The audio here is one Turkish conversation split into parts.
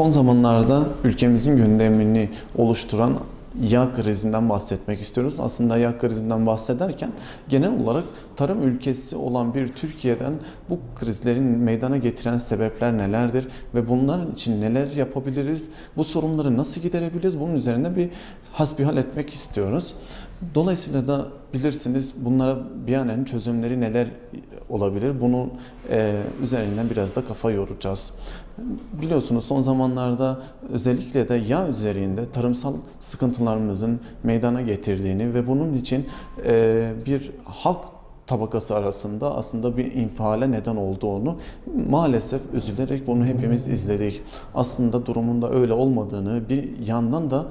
Son zamanlarda ülkemizin gündemini oluşturan yağ krizinden bahsetmek istiyoruz. Aslında yağ krizinden bahsederken genel olarak tarım ülkesi olan bir Türkiye'den bu krizlerin meydana getiren sebepler nelerdir ve bunların için neler yapabiliriz? Bu sorunları nasıl giderebiliriz? Bunun üzerine bir hasbihal etmek istiyoruz. Dolayısıyla da bilirsiniz bunlara bir an çözümleri neler olabilir? Bunun e, üzerinden biraz da kafa yoracağız. Biliyorsunuz son zamanlarda özellikle de yağ üzerinde tarımsal sıkıntılarımızın meydana getirdiğini ve bunun için e, bir halk tabakası arasında aslında bir infiale neden olduğunu maalesef üzülerek bunu hepimiz izledik. Aslında durumunda öyle olmadığını bir yandan da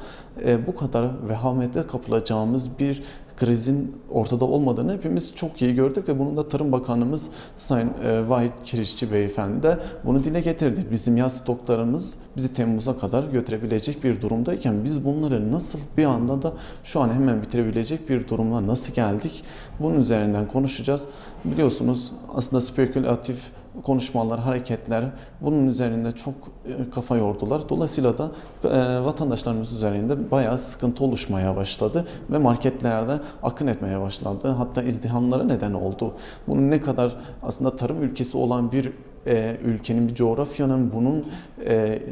e, bu kadar vehamete kapılacağımız bir krizin ortada olmadığını hepimiz çok iyi gördük ve bunu da Tarım Bakanımız Sayın e, Vahit Kirişçi Beyefendi de bunu dile getirdi. Bizim yağ stoklarımız bizi Temmuz'a kadar götürebilecek bir durumdayken biz bunları nasıl bir anda da şu an hemen bitirebilecek bir duruma nasıl geldik? Bunun üzerinden konuşacağız. Biliyorsunuz aslında spekülatif konuşmalar, hareketler bunun üzerinde çok e, kafa yordular. Dolayısıyla da e, vatandaşlarımız üzerinde bayağı sıkıntı oluşmaya başladı ve marketlerde akın etmeye başladı. Hatta izdihamlara neden oldu. Bunun ne kadar aslında tarım ülkesi olan bir e, ülkenin, bir coğrafyanın bunun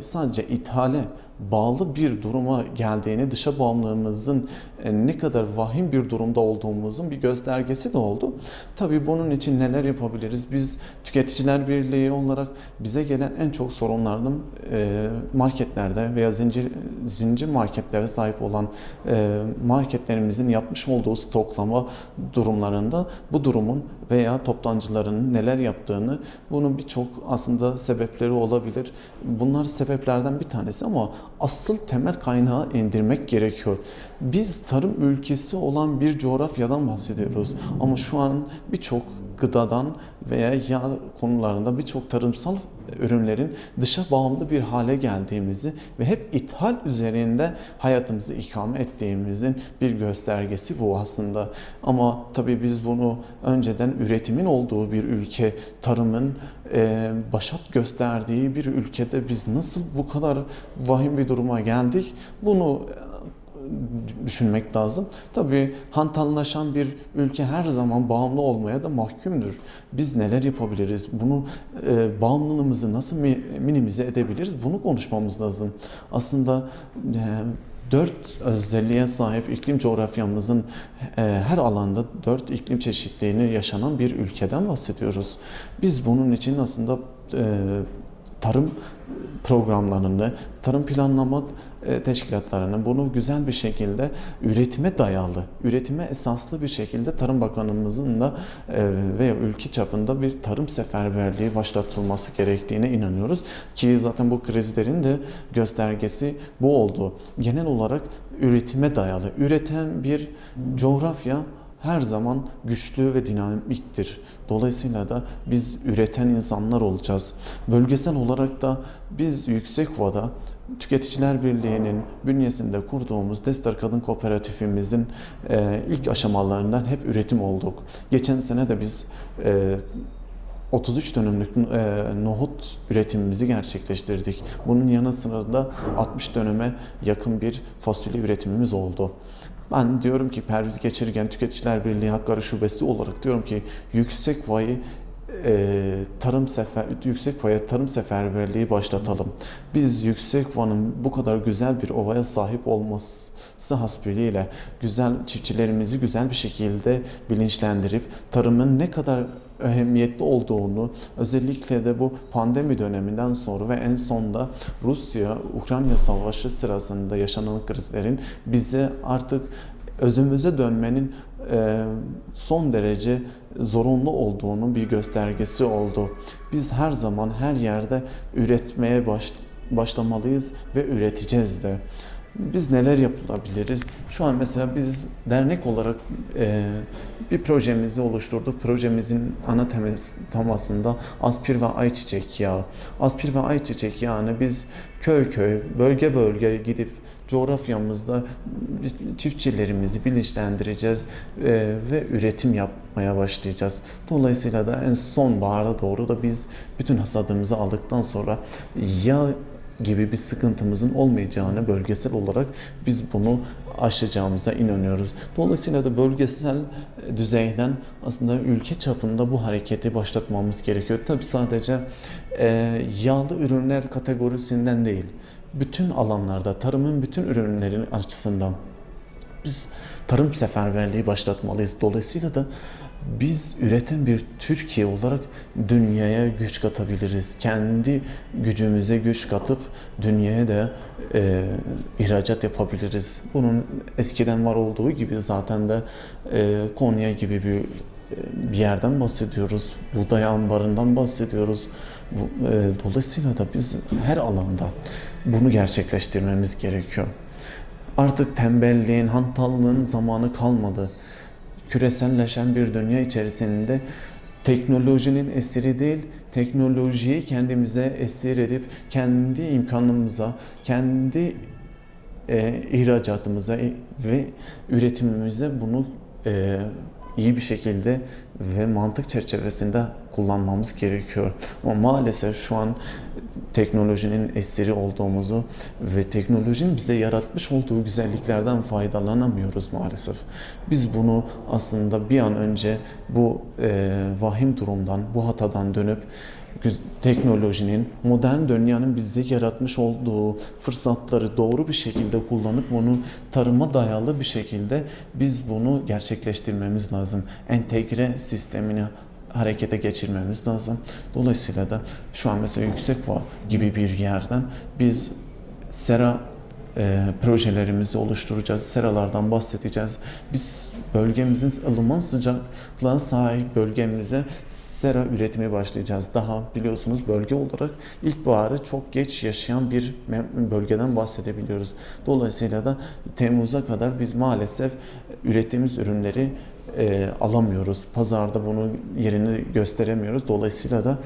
sadece ithale bağlı bir duruma geldiğini, dışa bağımlılığımızın e, ne kadar vahim bir durumda olduğumuzun bir göstergesi de oldu. Tabii bunun için neler yapabiliriz? Biz Tüketiciler Birliği olarak bize gelen en çok sorunlardan e, marketlerde veya zincir zincir marketlere sahip olan e, marketlerimizin yapmış olduğu stoklama durumlarında bu durumun veya toptancıların neler yaptığını bunun birçok aslında sebepleri olabilir. Bunlar sebeplerden bir tanesi ama asıl temel kaynağı indirmek gerekiyor. Biz tarım ülkesi olan bir coğrafyadan bahsediyoruz. Ama şu an birçok gıdadan veya yağ konularında birçok tarımsal ürünlerin dışa bağımlı bir hale geldiğimizi ve hep ithal üzerinde hayatımızı ikame ettiğimizin bir göstergesi bu aslında. Ama tabii biz bunu önceden üretimin olduğu bir ülke, tarımın e, başat gösterdiği bir ülkede biz nasıl bu kadar vahim bir duruma geldik? Bunu düşünmek lazım. Tabii hantallaşan bir ülke her zaman bağımlı olmaya da mahkumdur. Biz neler yapabiliriz? Bunu e, bağımlılığımızı nasıl mi, minimize edebiliriz? Bunu konuşmamız lazım. Aslında e, dört özelliğe sahip iklim coğrafyamızın e, her alanda dört iklim çeşitliliğini yaşanan bir ülkeden bahsediyoruz. Biz bunun için aslında e, tarım programlarını, tarım planlama e, teşkilatlarının bunu güzel bir şekilde üretime dayalı, üretime esaslı bir şekilde Tarım Bakanımızın da e, veya ülke çapında bir tarım seferberliği başlatılması gerektiğine inanıyoruz. Ki zaten bu krizlerin de göstergesi bu oldu. Genel olarak üretime dayalı, üreten bir coğrafya her zaman güçlü ve dinamiktir. Dolayısıyla da biz üreten insanlar olacağız. Bölgesel olarak da biz Yüksekova'da Tüketiciler Birliği'nin bünyesinde kurduğumuz Destar Kadın Kooperatifimizin e, ilk aşamalarından hep üretim olduk. Geçen sene de biz e, 33 dönümlük e, nohut üretimimizi gerçekleştirdik. Bunun yanı sıra da 60 dönüme yakın bir fasulye üretimimiz oldu. Ben diyorum ki Perviz Geçirgen Tüketiciler Birliği Hakkari Şubesi olarak diyorum ki yüksek vayı e, tarım sefer yüksek vaya tarım seferberliği başlatalım. Biz yüksek vanın bu kadar güzel bir ovaya sahip olması hasbeliyle güzel çiftçilerimizi güzel bir şekilde bilinçlendirip tarımın ne kadar önemiyetli olduğunu özellikle de bu pandemi döneminden sonra ve en sonda Rusya-Ukrayna savaşı sırasında yaşanan krizlerin bize artık özümüze dönmenin e, son derece zorunlu olduğunun bir göstergesi oldu. Biz her zaman her yerde üretmeye baş, başlamalıyız ve üreteceğiz de. Biz neler yapılabiliriz? Şu an mesela biz dernek olarak e, bir projemizi oluşturduk. Projemizin ana temas, temasında aspir ve ayçiçek yağı. Aspir ve ayçiçek yağını biz köy köy, bölge bölge gidip coğrafyamızda çiftçilerimizi bilinçlendireceğiz e, ve üretim yapmaya başlayacağız. Dolayısıyla da en son bahara doğru da biz bütün hasadımızı aldıktan sonra yağ gibi bir sıkıntımızın olmayacağını bölgesel olarak biz bunu aşacağımıza inanıyoruz. Dolayısıyla da bölgesel düzeyden aslında ülke çapında bu hareketi başlatmamız gerekiyor. Tabi sadece e, yağlı ürünler kategorisinden değil, bütün alanlarda tarımın bütün ürünlerin açısından biz tarım seferberliği başlatmalıyız. Dolayısıyla da biz üreten bir Türkiye olarak dünyaya güç katabiliriz. Kendi gücümüze güç katıp dünyaya da e, ihracat yapabiliriz. Bunun eskiden var olduğu gibi zaten de e, Konya gibi bir bir yerden bahsediyoruz. Buğday ambarından bahsediyoruz. Bu, e, dolayısıyla da biz her alanda bunu gerçekleştirmemiz gerekiyor. Artık tembelliğin, hantallığın zamanı kalmadı. Küreselleşen bir dünya içerisinde teknolojinin esiri değil, teknolojiyi kendimize esir edip kendi imkanımıza, kendi e, ihracatımıza ve üretimimize bunu e, iyi bir şekilde ve mantık çerçevesinde kullanmamız gerekiyor. Ama maalesef şu an teknolojinin esiri olduğumuzu ve teknolojinin bize yaratmış olduğu güzelliklerden faydalanamıyoruz maalesef. Biz bunu aslında bir an önce bu e, vahim durumdan, bu hatadan dönüp teknolojinin, modern dünyanın bize yaratmış olduğu fırsatları doğru bir şekilde kullanıp bunu tarıma dayalı bir şekilde biz bunu gerçekleştirmemiz lazım. Entegre sistemini harekete geçirmemiz lazım. Dolayısıyla da şu an mesela Yüksekova gibi bir yerden biz sera e, projelerimizi oluşturacağız. Seralardan bahsedeceğiz. Biz bölgemizin ılıman sıcaklığa sahip bölgemize sera üretimi başlayacağız. Daha biliyorsunuz bölge olarak ilkbaharı çok geç yaşayan bir bölgeden bahsedebiliyoruz. Dolayısıyla da Temmuz'a kadar biz maalesef ürettiğimiz ürünleri e, alamıyoruz. Pazarda bunu yerini gösteremiyoruz. Dolayısıyla da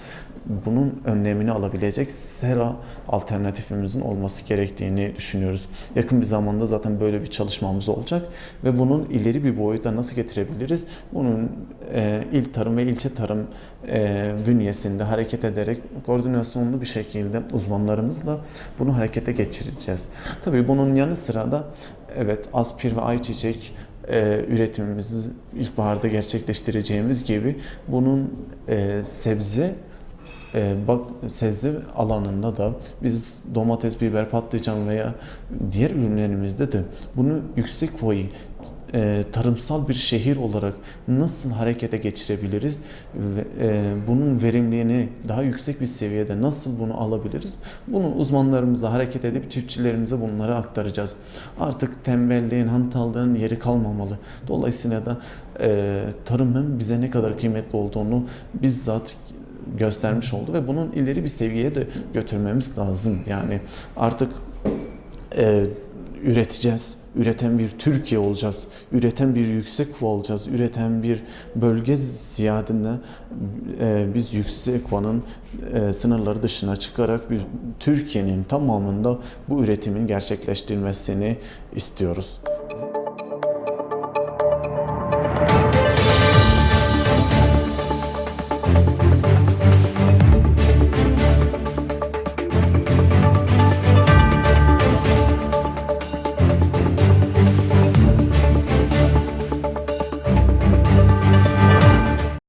bunun önlemini alabilecek sera alternatifimizin olması gerektiğini düşünüyoruz. Yakın bir zamanda zaten böyle bir çalışmamız olacak ve bunun ileri bir boyuta nasıl getirebiliriz? Bunun e, il tarım ve ilçe tarım e, bünyesinde hareket ederek koordinasyonlu bir şekilde uzmanlarımızla bunu harekete geçireceğiz. Tabii bunun yanı sıra da evet aspir ve ayçiçek e, üretimimizi ilkbaharda gerçekleştireceğimiz gibi bunun e, sebze e, bak sebze alanında da biz domates, biber, patlıcan veya diğer ürünlerimizde de bunu yüksek foyi e, tarımsal bir şehir olarak nasıl harekete geçirebiliriz ve e, bunun verimliliğini daha yüksek bir seviyede nasıl bunu alabiliriz? Bunu uzmanlarımızla hareket edip çiftçilerimize bunları aktaracağız. Artık tembelliğin, hantallığın yeri kalmamalı. Dolayısıyla da e, tarımın bize ne kadar kıymetli olduğunu bizzat göstermiş oldu ve bunun ileri bir seviyeye de götürmemiz lazım. Yani artık e, üreteceğiz. Üreten bir Türkiye olacağız. Üreten bir yüksek kuva olacağız. Üreten bir bölge ziyadinde e, biz yüksek kuvanın e, sınırları dışına çıkarak bir Türkiye'nin tamamında bu üretimin gerçekleştirilmesini istiyoruz.